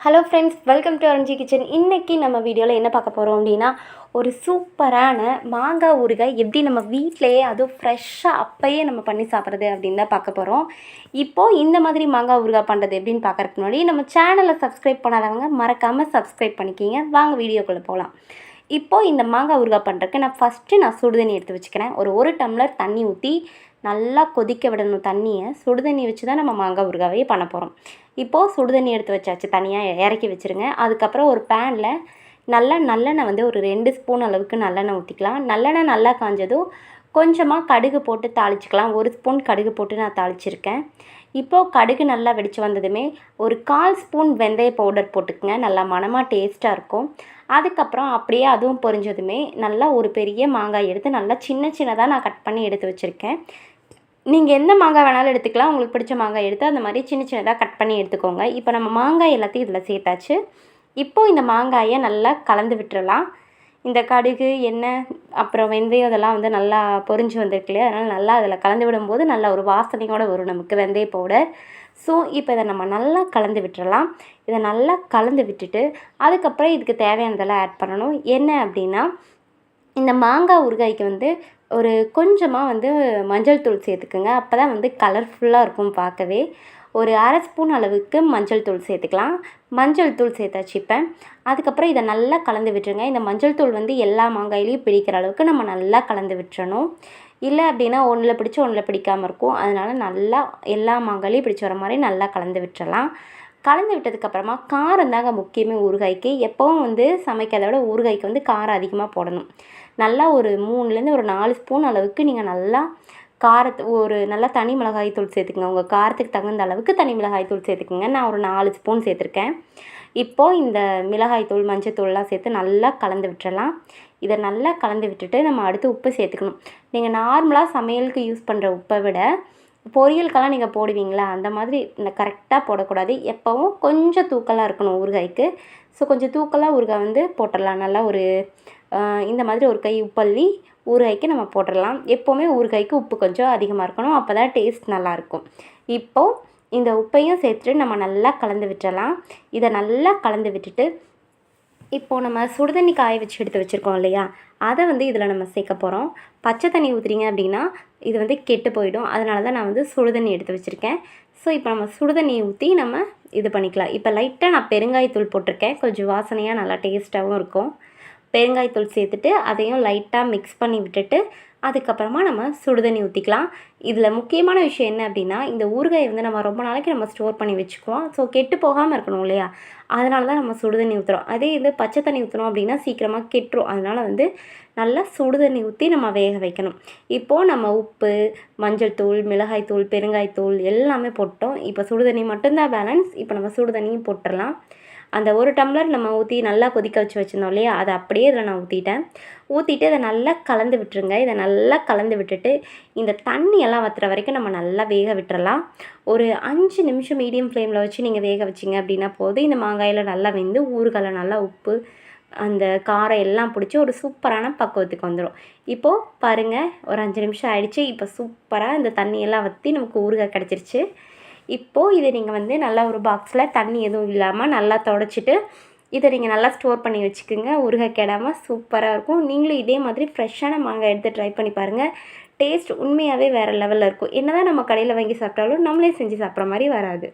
Hello friends welcome to Aranji kitchen இன்றைக்கி நம்ம வீடியோவில் என்ன பார்க்க போகிறோம் அப்படின்னா ஒரு சூப்பரான மாங்காய் ஊறுகாய் எப்படி நம்ம வீட்டிலையே அதுவும் ஃப்ரெஷ்ஷாக அப்போயே நம்ம பண்ணி சாப்பிட்றது அப்படின்னு தான் பார்க்க போகிறோம் இப்போது இந்த மாதிரி மாங்காய் ஊறுகாய் பண்ணுறது எப்படின்னு பார்க்குறதுக்கு முன்னாடி நம்ம சேனலை சப்ஸ்கிரைப் பண்ணாதவங்க மறக்காமல் சப்ஸ்கிரைப் பண்ணிக்கிங்க. வாங்க வீடியோக்குள்ளே போகலாம் இப்போது இந்த மாங்காய் ஊறுகாய் பண்ணுறதுக்கு நான் ஃபஸ்ட்டு நான் சுடுதண்ணி எடுத்து வச்சுக்கிறேன். ஒரு ஒரு டம்ளர் தண்ணி ஊற்றி நல்லா கொதிக்க விடணும் தண்ணியை. சுடுதண்ணி வச்சு தான் நம்ம மாங்காய் ஊறுகாவே பண்ண போகிறோம் இப்போது சுடுதண்ணி எடுத்து வச்சாச்சு தனியாக இறக்கி வச்சுருங்க. அதுக்கப்புறம் ஒரு பேனில் நல்லா நல்லெண்ணெய் வந்து ஒரு ரெண்டு ஸ்பூன் அளவுக்கு நல்லெண்ணெய் ஊற்றிக்கலாம் நல்லெண்ணெய் நல்லா காஞ்சதும் கொஞ்சமாக கடுகு போட்டு தாளிச்சிக்கலாம். ஒரு ஸ்பூன் கடுகு போட்டு நான் தாளிச்சிருக்கேன். இப்போது கடுகு நல்லா வெடித்து வந்ததுமே ஒரு கால் ஸ்பூன் வெந்தய பவுடர் போட்டுக்கங்க. நல்லா மணமாக டேஸ்ட்டாக இருக்கும். அதுக்கப்புறம் அப்படியே அதுவும் பொரிஞ்சதுமே நல்லா ஒரு பெரிய மாங்காய் எடுத்து நல்லா சின்ன சின்னதாக நான் கட் பண்ணி எடுத்து வச்சுருக்கேன். நீங்கள் எந்த மாங்காய் வேணாலும் எடுத்துக்கலாம். உங்களுக்கு பிடிச்ச மாங்காய் எடுத்து அந்த மாதிரி சின்ன சின்னதாக கட் பண்ணி எடுத்துக்கோங்க. இப்போ நம்ம மாங்காய் எல்லாத்தையும் இதில் சேர்த்தாச்சு. இப்போது இந்த மாங்காயை நல்லா கலந்து விட்டுறலாம். இந்த கடுகு எண்ணெய் அப்புறம் வெந்தயம் இதெல்லாம் வந்து நல்லா பொரிஞ்சு வந்திருக்கு இல்லையா? அதனால் நல்லா அதில் கலந்து விடும்போது நல்லா ஒரு வாசனையோடு வரும் நமக்கு வெந்தய பவுடர் ஸோ இப்போ இதை நம்ம நல்லா கலந்து விட்டுறலாம். இதை நல்லா கலந்து விட்டுட்டு அதுக்கப்புறம் இதுக்கு தேவையானதெல்லாம் ஆட் பண்ணணும். என்ன அப்படின்னா இந்த மாங்காய் ஊறுகாய்க்கு வந்து ஒரு கொஞ்சமாக வந்து மஞ்சள் தூள் சேர்த்துக்குங்க. அப்போ தான் வந்து கலர்ஃபுல்லாக இருக்கும் பார்க்கவே. ஒரு அரை ஸ்பூன் அளவுக்கு மஞ்சள் தூள் சேர்த்துக்கலாம். மஞ்சள் தூள் சேர்த்தாச்சு இப்போ. அதுக்கப்புறம் இதை நல்லா கலந்து விட்டுருங்க. இந்த மஞ்சள் தூள் வந்து எல்லா மாங்காயிலையும் பிடிக்கிற அளவுக்கு நம்ம நல்லா கலந்து விட்டுறணும். இல்லை அப்படின்னா ஒன்றில் பிடிச்சி ஒன்றில் பிடிக்காமல் இருக்கும். அதனால் நல்லா எல்லா மாங்காயிலையும் பிடிச்சி வர மாதிரி நல்லா கலந்து விட்டுறலாம். கலந்து விட்டதுக்கப்புறமா காரம் தாங்க முக்கியமே ஊறுகாய்க்கு. எப்போவும் வந்து சமைக்கிறத விட ஊறுகாய்க்கு வந்து காரம் அதிகமாக போடணும். நல்லா ஒரு மூணுலேருந்து ஒரு நாலு ஸ்பூன் அளவுக்கு நீங்கள் நல்லா காரத்து ஒரு நல்லா தனி மிளகாய் தூள் சேர்த்துக்கங்க. உங்கள் காரத்துக்கு தகுந்த அளவுக்கு தனி மிளகாய் தூள் சேர்த்துக்குங்க. நான் ஒரு நாலு ஸ்பூன் சேர்த்துருக்கேன். இப்போது இந்த மிளகாய் தூள் மஞ்சள் தூள்லாம் சேர்த்து நல்லா கலந்து விட்டுறலாம். இதை நல்லா கலந்து விட்டுட்டு நம்ம அடுத்து உப்பு சேர்த்துக்கணும். நீங்கள் நார்மலாக சமையலுக்கு யூஸ் பண்ணுற உப்பை விட பொரியலுக்கெல்லாம் நீங்கள் போடுவீங்களா? அந்த மாதிரி இந்த கரெக்டாக போடக்கூடாது. எப்போவும் கொஞ்சம் தூக்கலாக இருக்கணும் ஊறுகாய்க்கு. ஸோ கொஞ்சம் தூக்கலாக ஊறுகாய் வந்து போட்டுடலாம். நல்லா ஒரு இந்த மாதிரி ஒரு கை உப்பள்ளி ஊறுகாய்க்கு நம்ம போட்டுடலாம். எப்போவுமே ஊறுகாய்க்கு உப்பு கொஞ்சம் அதிகமாக இருக்கணும். அப்போ தான் டேஸ்ட் நல்லாயிருக்கும் இப்போது இந்த உப்பையும் சேர்த்துட்டு நம்ம நல்லா கலந்து விட்டுடலாம். இதை நல்லா கலந்து விட்டுட்டு இப்போது நம்ம சுடுதண்ணி காய வச்சு எடுத்து வச்சுருக்கோம் இல்லையா? அதை வந்து இதில் நம்ம சேர்க்க போகிறோம் பச்சை தண்ணி ஊற்றுறீங்க அப்படின்னா இது வந்து கெட்டு போயிடும். அதனால தான் நான் வந்து சுடுதண்ணி எடுத்து வச்சுருக்கேன். ஸோ இப்போ நம்ம சுடுதண்ணி ஊற்றி நம்ம இது பண்ணிக்கலாம். இப்போ லைட்டாக நான் பெருங்காயத்தூள் போட்டிருக்கேன். கொஞ்சம் வாசனையாக நல்லா டேஸ்ட்டாகவும் இருக்கும். பெருங்காயத்தூள் சேர்த்துட்டு அதையும் லைட்டாக மிக்ஸ் பண்ணி விட்டுட்டு அதுக்கப்புறமா நம்ம சுடுதண்ணி ஊற்றிக்கலாம் இதில் முக்கியமான விஷயம் என்ன அப்படின்னா இந்த ஊறுகாயை வந்து நம்ம ரொம்ப நாளைக்கு நம்ம ஸ்டோர் பண்ணி வச்சுக்குவோம். ஸோ கெட்டு போகாமல் இருக்கணும் இல்லையா? அதனால தான் நம்ம சுடுதண்ணி ஊற்றுறோம் அதே இது பச்சை தண்ணி ஊற்றுனோம் அப்படின்னா சீக்கிரமாக கெட்டுரும். அதனால் வந்து நல்லா சுடுதண்ணி ஊற்றி நம்ம வேக வைக்கணும். இப்போது நம்ம உப்பு மஞ்சள் தூள் மிளகாய் தூள் பெருங்காயத்தூள் எல்லாமே போட்டோம். இப்போ சுடுதண்ணி மட்டும்தான் பேலன்ஸ் இப்போ நம்ம சுடுதண்ணியும் போட்டுடலாம் அந்த ஒரு டம்ளர் நம்ம ஊற்றி நல்லா கொதிக்க வச்சு வச்சுருந்தோம் இல்லையா? அதை அப்படியே இதில் நான் ஊற்றிட்டேன் ஊற்றிட்டு இதை நல்லா கலந்து விட்டுருங்க. இதை நல்லா கலந்து விட்டுட்டு இந்த தண்ணி எல்லாம் வற்றுற வரைக்கும் நம்ம நல்லா வேக விட்டுறலாம். ஒரு அஞ்சு நிமிஷம் மீடியம் ஃப்ளேமில் வச்சு நீங்கள் வேக வச்சிங்க அப்படின்னா போதும். இந்த மாங்காயில் நல்லா வெந்து ஊறுகால நல்லா உப்பு அந்த காரம் எல்லாம் பிடிச்சி ஒரு சூப்பரான பக்குவத்துக்கு வந்துடும் இப்போது பாருங்கள் ஒரு அஞ்சு நிமிஷம் ஆயிடுச்சு. இப்போ சூப்பராக இந்த தண்ணியெல்லாம் வற்றி நமக்கு ஊறுகாய் கிடச்சிருச்சு. இப்போது இதை நீங்கள் வந்து நல்லா ஒரு பாக்ஸில் தண்ணி எதுவும் இல்லாமல் நல்லா தொடச்சிட்டு இதை நீங்கள் நல்லா ஸ்டோர் பண்ணி வச்சுக்கோங்க. ஊறுகாய் கெடாமல் சூப்பராக இருக்கும். நீங்களும் இதே மாதிரி ஃப்ரெஷ்ஷான மாங்காய் எடுத்து ட்ரை பண்ணி பாருங்கள் டேஸ்ட் உண்மையாகவே வேறு லெவலில் இருக்கும். என்ன தான் நம்ம கடையில் வாங்கி சாப்பிட்டாலும் நம்மளே செஞ்சு சாப்பிட்ற மாதிரி வராது.